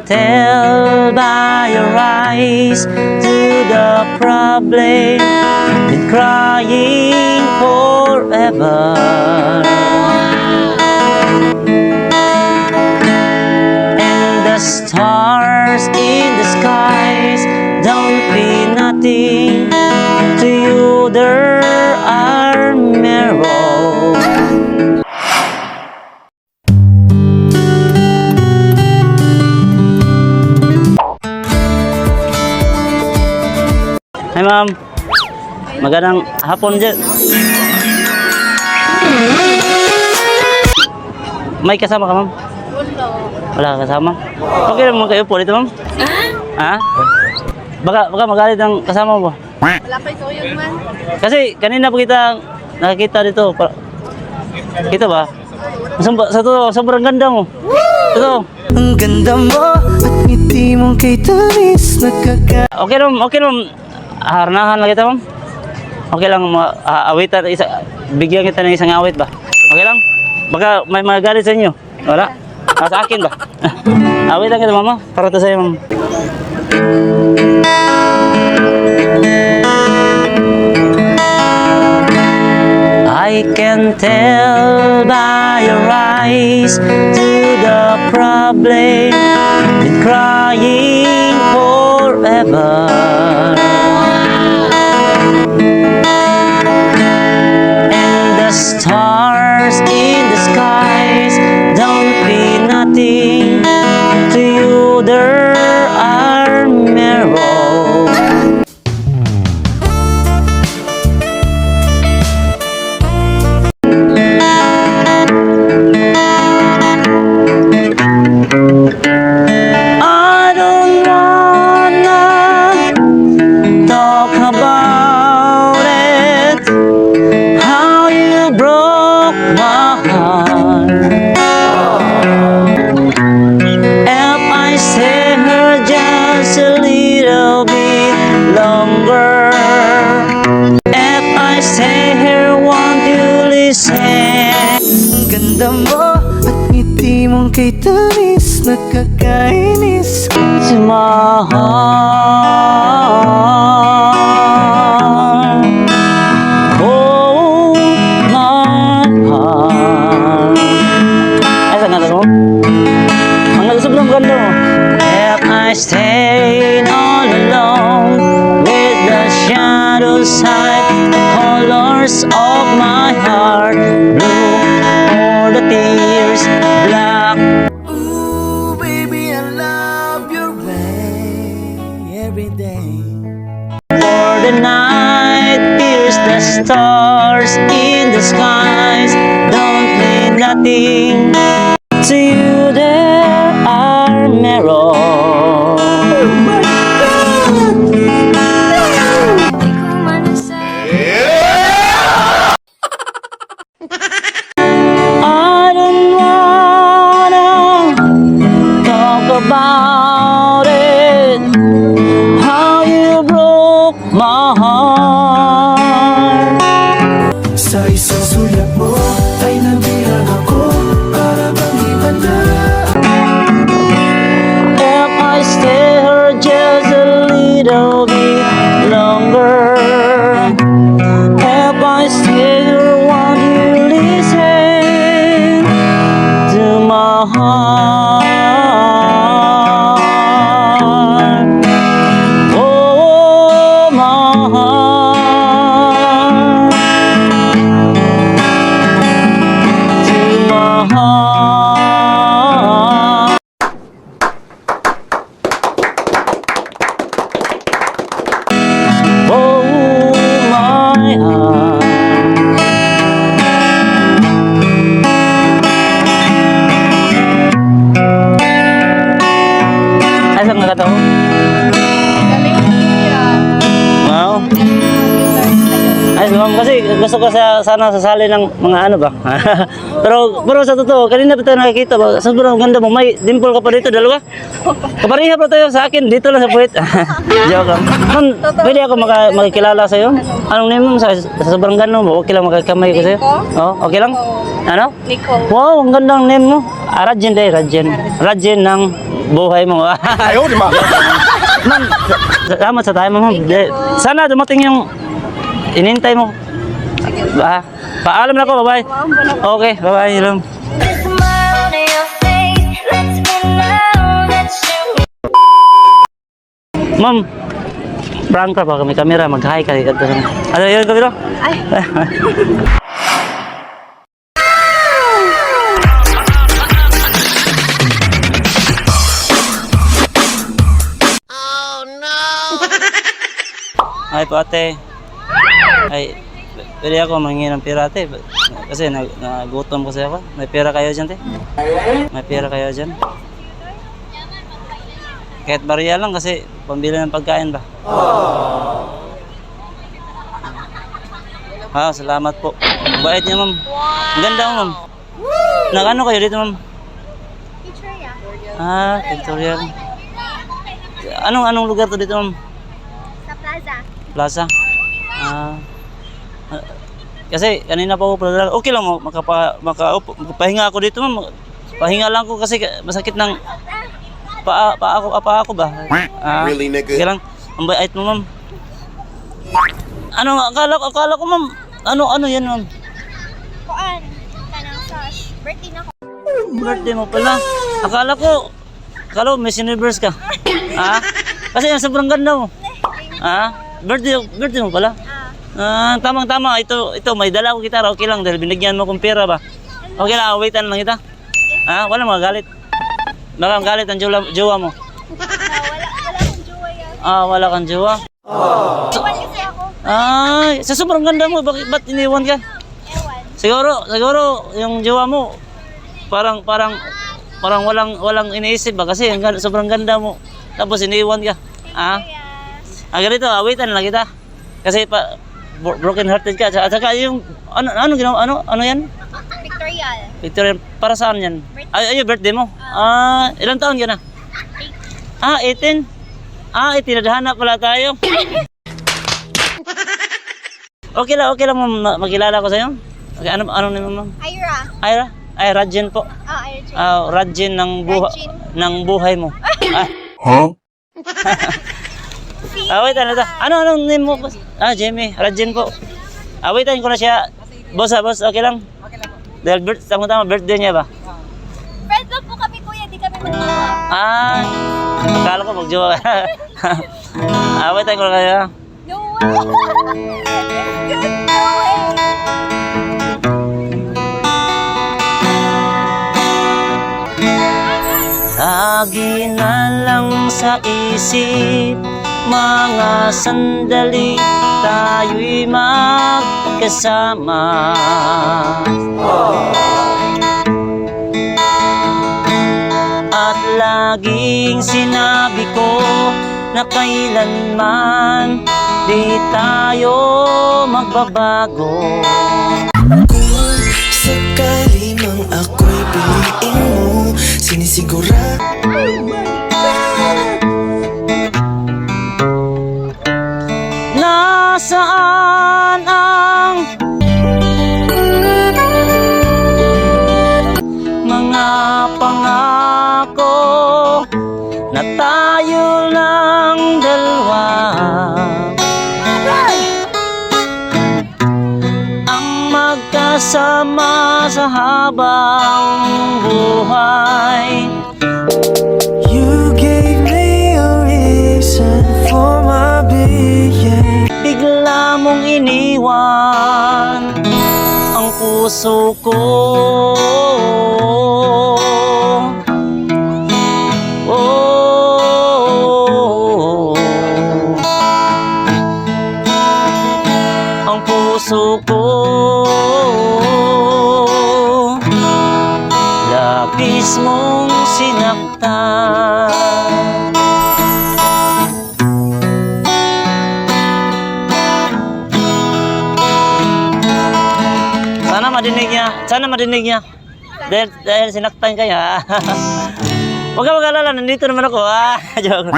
tell by your eyes to the problem been crying forever. And the stars Hi ma'am. Magandang hapon dyan. May kasama ka ma'am? Wala ka kasama? Okay lang mo kayo po dito ma'am? Ha? Baka, baka magalit ang kasama mo. Wala pa ito yung man. Kasi kanina pa kita nakakita dito. Pa, kita ba? Sa, sa to, sobrang ganda mo. Ito. Ang ganda mo at ngiti mong kay tamis Nagkaka Okay lang, okay lang. Harnahan lang kita, ma'am. Okay lang, ma- ah, awitan, isa, bigyan kita ng isang awit ba? Okay lang? Baka may magalit sa inyo. Wala? Ah, sa akin ba? awitan kita, mama. Para to sa'yo, ma'am. I can tell by your eyes to the problem been crying forever. Ang ganda mo at ngiti mong kay tamis Nagkakainis to my heart. Oh, heart. Ay, saan natin mo? Ang ganda, sobrang ganda mo. If I stay all alone with the shadows hide the colors of Every day For the night pierce the stars in the skies. Don't mean nothing gusto ko sa, sana sasali ng mga ano ba. pero pero sa totoo, kanina pa tayo nakikita ba, sobrang ganda mo. May dimple ka pa dito, dalawa. Kapariha pa tayo sa akin, dito lang sa puwit. Joke lang. Ma'am, pwede ako maka, makikilala sa'yo? Anong name mo? Sa, sa sobrang ganda mo, okay lang makakamay ko sa'yo? Oo, okay lang? Ano? Nicole. Wow, ang gandang name mo. Ah, Rajin day, Rajin. Rajin ng buhay mo. Ayaw, di Ma'am, salamat sa mo. ma'am. Sana dumating yung inintay mo. Ba, paalam na ako, bye-bye. Okay, bye-bye. You Ma'am, prank ka ba kami kamera? Mag-hi ka. Ano yun, kamera? Ay. Ay po ate. Ay, pwede ako mangingi ng pera ate. Kasi nag, nagutom kasi ako. May pera kayo dyan te? May pera kayo dyan? Kahit bariya lang kasi pambili ng pagkain ba? Ah, salamat po. Bait niya ma'am. Ang ganda mo ma'am. Nag-ano kayo dito ma'am? Ya. Ah, Victoria. Anong anong lugar to dito ma'am? Sa plaza. Plaza. Ah. Ah, kasi kanina pa ako pala. Okay lang mo makapa makaupo makapahinga ako dito ma'am. Pahinga lang ko kasi ka- masakit ng pa pa ako pa ako ba? Ah, Really, nigga? Sige lang. Ang bait mo ma'am. Ano akala ko akala ko ma'am. Ano ano yan ma'am? Kuan. Kanang sa birthday na ko. Birthday mo pala. Akala ko akala ko Miss Universe ka. ah? Kasi ang sobrang ganda mo. Ah? Birthday birthday mo pala. Ah. Ah, tamang tama. Ito, ito may dala ko gitara. Okay lang dahil binigyan mo kong pera ba. Okay lang, awaitan lang kita. Ah, wala mga galit. Baka ang galit ang jowa, jowa mo. Ah, wala wala akong jowa yan. Ah, wala kang jowa. Ako. Ay, sa sobrang ganda mo, bakit ba't iniwan ka? Ewan. Siguro, siguro yung jowa mo parang parang parang walang walang iniisip ba kasi ang sobrang ganda mo. Tapos iniwan ka. Ah, Yes. ah ganito, awitan lang kita. Kasi pa broken hearted ka. At saka yung ano ano ginawa ano ano yan? Victorial. Victoria, para saan yan? Ay, ay, yung birthday mo? Ah, ilang taon ka na? Ah, 18? Ah, itinadhana pala tayo. okay lang, okay lang ma'am, ma- makilala ko sa'yo. Okay, ano, ano name mo ma'am? Ira. Ira? Ay, Rajin po. Ah, Ira. Ah, Rajin ng, buha, Rajin. ng buhay mo. ah, Huh? ah, wait, ano to? Ano, anong name mo? boss? Ah, Jamie, Rajin po. Ah, waitan ko na siya. Boss, ah, boss, okay lang? Dahil birth, tama-tama, birthday niya ba? Friends lang po kami kuya, di kami magjowa. Ah, akala ko magjowa ka. Awit tayo ko na kayo. No way! Good, no way! Lagi na lang sa isip Mga sandali Tayo'y magkasama. At laging sinabi ko Na kailanman Di tayo magbabago. Sakali mang ako'y piliin mo Sinisigura magkasama sa habang buhay. You gave me a reason for my being. Bigla mong iniwan ang puso ko madinig niya. Sana madinig niya. Dahil, dahil sinaktan kaya. Huwag ka mag-alala, nandito naman ako. Ah, joke.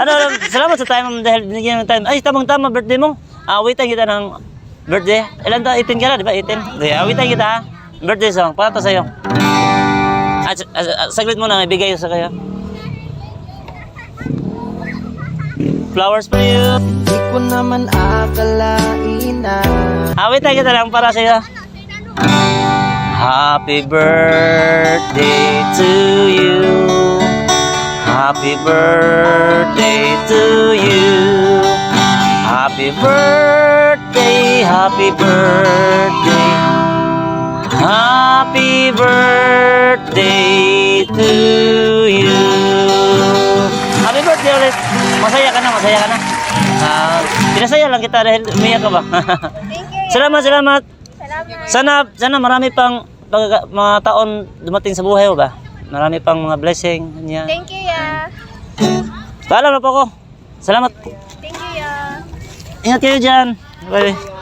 Ano, salamat sa time dahil binigyan ng time. Ay, tamang-tama, birthday mo. Awitan kita ng birthday. Ilan ta? 18 ka na, di ba? 18. Di, awitan kita ha. Birthday song. Para to sa'yo. At, at, at, saglit mo na, ibigay ko sa kayo. Flowers for you. Di ko naman akalain na Awitan kita lang para sa'yo. Happy birthday to you. Happy birthday to you. Happy birthday, happy birthday. Happy birthday to you. Happy birthday ulit. Masaya ka na, masaya ka na. Ah, pinasaya lang kita dahil umiyak ka ba? Thank you. salamat. Salamat. Sana sana marami pang pag, mga taon dumating sa buhay mo ba? Marami pang mga blessing niya. Thank you, ya. Paalam na po ako. Salamat. Thank you, ya. Ingat kayo dyan. Bye.